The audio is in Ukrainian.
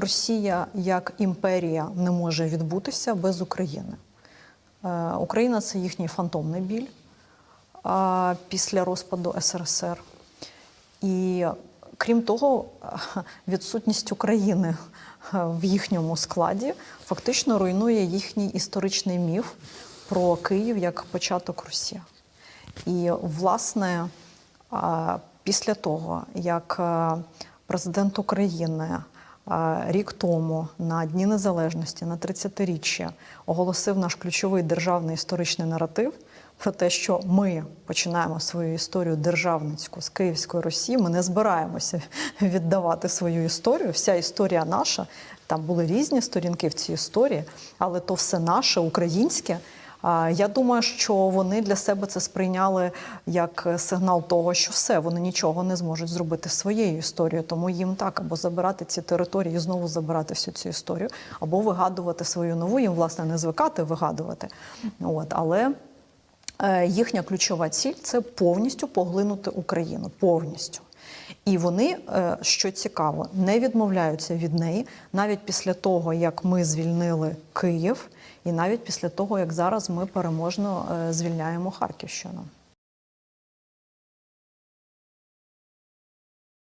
Росія як імперія не може відбутися без України. Е, Україна це їхній фантомний біль після розпаду СРСР. І крім того, відсутність України в їхньому складі фактично руйнує їхній історичний міф про Київ як початок Русі. І, власне, після того, як е, президент України рік тому на Дні Незалежності, на 30-річчя, оголосив наш ключовий державний історичний наратив про те, що ми починаємо свою історію державницьку з Київської Росії. Ми не збираємося віддавати свою історію. Вся історія наша. Там були різні сторінки в цій історії, але то все наше, українське. Я думаю, що вони для себе це сприйняли як сигнал того, що все, вони нічого не зможуть зробити своєю історією, тому їм так або забирати ці території, і знову забирати всю цю історію, або вигадувати свою нову. Їм власне не звикати вигадувати. От але е, їхня ключова ціль це повністю поглинути Україну. Повністю. І вони, е, що цікаво, не відмовляються від неї навіть після того, як ми звільнили Київ, і навіть після того, як зараз ми переможно е, звільняємо Харківщину.